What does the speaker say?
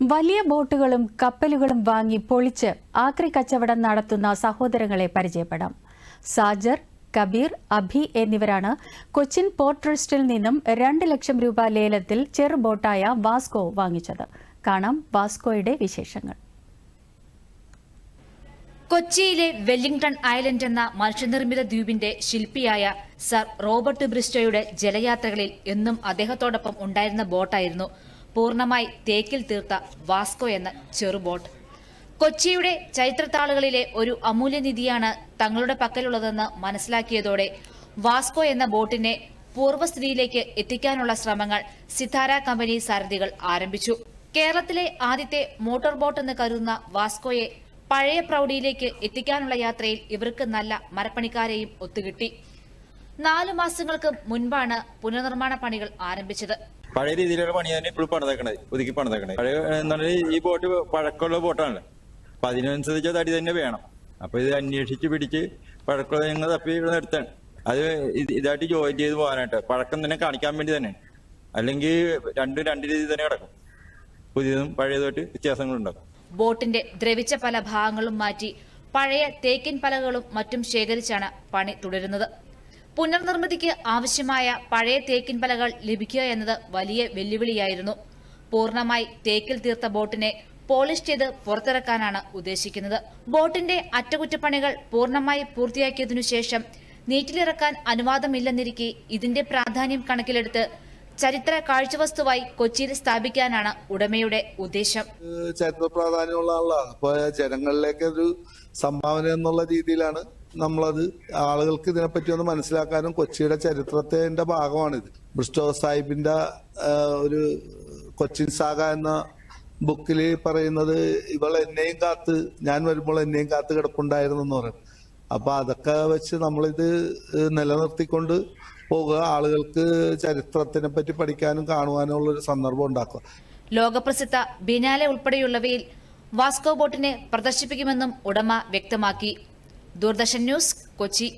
വലിയ ബോട്ടുകളും കപ്പലുകളും വാങ്ങി പൊളിച്ച് ആക്രി കച്ചവടം നടത്തുന്ന സഹോദരങ്ങളെ പരിചയപ്പെടാം. സാജർ കബീർ അഭി എന്നിവരാണ് കൊച്ചിൻ പോർട്ട് ട്രസ്റ്റിൽ നിന്നും രണ്ട് ലക്ഷം രൂപ ലേലത്തിൽ ചെറുബോട്ടായ വാസ്കോ വാങ്ങിച്ചത്. കാണാം വാസ്കോയുടെ വിശേഷങ്ങൾ. കൊച്ചിയിലെ വെല്ലിംഗ്ടൺ ഐലൻഡ് എന്ന മനുഷ്യനിർമ്മിത ദ്വീപിന്റെ ശില്പിയായ സർ റോബർട്ട് ബ്രിസ്റ്റോയുടെ ജലയാത്രകളിൽ എന്നും അദ്ദേഹത്തോടൊപ്പം ഉണ്ടായിരുന്ന ബോട്ടായിരുന്നു പൂർണമായി തേക്കിൽ തീർത്ത വാസ്കോ എന്ന ചെറുബോട്ട് കൊച്ചിയുടെ ചരിത്രത്താളുകളിലെ ഒരു അമൂല്യനിധിയാണ് തങ്ങളുടെ പക്കലുള്ളതെന്ന് മനസ്സിലാക്കിയതോടെ വാസ്കോ എന്ന ബോട്ടിനെ പൂർവസ്ഥിതിയിലേക്ക് എത്തിക്കാനുള്ള ശ്രമങ്ങൾ സിതാര കമ്പനി സാരഥികൾ ആരംഭിച്ചു. കേരളത്തിലെ ആദ്യത്തെ മോട്ടോർ ബോട്ട് എന്ന് കരുതുന്ന വാസ്കോയെ പഴയ പ്രൌഢിയിലേക്ക് എത്തിക്കാനുള്ള യാത്രയിൽ ഇവർക്ക് നല്ല മരപ്പണിക്കാരെയും ഒത്തുകിട്ടി. നാലു മാസങ്ങൾക്ക് മുൻപാണ് പുനർനിർമ്മാണ പണികൾ ആരംഭിച്ചത്. പഴയ രീതിയിലുള്ള പണി തന്നെ ഇപ്പോഴും പണിതേക്കണത് പുതുക്കി പണിതേക്കണത്. പഴയ എന്ന് ഈ ബോട്ട് പഴക്കമുള്ള ബോട്ടാണ് അപ്പൊ അതിനനുസരിച്ച് തടി തന്നെ വേണം. അപ്പൊ ഇത് അന്വേഷിച്ച് പിടിച്ച് പഴക്കമുള്ള ഞങ്ങൾ തപ്പി ഇവിടെ നിർത്താണ്. അത് ഇത് ഇതായിട്ട് ജോയിൻ ചെയ്ത് പോകാനായിട്ട് പഴക്കം തന്നെ കാണിക്കാൻ വേണ്ടി തന്നെ. അല്ലെങ്കിൽ രണ്ടും രണ്ട് രീതി തന്നെ കിടക്കും. പുതിയതും പഴയതുമായിട്ട് വ്യത്യാസങ്ങളുണ്ടാകും. ബോട്ടിന്റെ ദ്രവിച്ച പല ഭാഗങ്ങളും മാറ്റി പഴയ തേക്കിൻ പലകളും മറ്റും ശേഖരിച്ചാണ് പണി തുടരുന്നത്. പുനർനിർമ്മിതിക്ക് ആവശ്യമായ പഴയ തേക്കിൻ പലകൾ ലഭിക്കുക എന്നത് വലിയ വെല്ലുവിളിയായിരുന്നു. പൂർണമായി തേക്കിൽ തീർത്ത ബോട്ടിനെ പോളിഷ് ചെയ്ത് പുറത്തിറക്കാനാണ് ഉദ്ദേശിക്കുന്നത്. ബോട്ടിന്റെ അറ്റകുറ്റപ്പണികൾ പൂർണമായി പൂർത്തിയാക്കിയതിനു ശേഷം നീറ്റിലിറക്കാൻ അനുവാദമില്ലെന്നിരിക്കെ ഇതിന്റെ പ്രാധാന്യം കണക്കിലെടുത്ത് ചരിത്ര കാഴ്ചവസ്തുവായി കൊച്ചിയിൽ സ്ഥാപിക്കാനാണ് ഉടമയുടെ ഉദ്ദേശം. ചരിത്ര പ്രാധാന്യമുള്ള ആളാണ് അപ്പൊ ജനങ്ങളിലേക്ക് ഒരു സംഭാവന എന്നുള്ള രീതിയിലാണ് നമ്മളത് ആളുകൾക്ക് ഇതിനെപ്പറ്റി ഒന്ന് മനസ്സിലാക്കാനും കൊച്ചിയുടെ ചരിത്രത്തിന്റെ ഭാഗമാണിത്. ബ്രിസ്റ്റോ സാഹിബിന്റെ ഒരു കൊച്ചിൻ സാഗ എന്ന ബുക്കിൽ പറയുന്നത് ഇവൾ എന്നെയും കാത്ത് ഞാൻ വരുമ്പോൾ എന്നെയും കാത്ത് കിടപ്പുണ്ടായിരുന്നു എന്ന് പറയും. അപ്പൊ അതൊക്കെ വെച്ച് നമ്മളിത് നിലനിർത്തിക്കൊണ്ട് പോകുക ആളുകൾക്ക് ചരിത്രത്തിനെ പറ്റി പഠിക്കാനും കാണുവാനും ഉള്ള ഒരു സന്ദർഭം ഉണ്ടാക്കുക. ലോകപ്രസിദ്ധ ബിനാലെ ഉൾപ്പെടെയുള്ളവയിൽ വാസ്കോ ബോട്ടിനെ പ്രദർശിപ്പിക്കുമെന്നും ഉടമ വ്യക്തമാക്കി. ദൂരദർശൻ ന്യൂസ് കൊച്ചി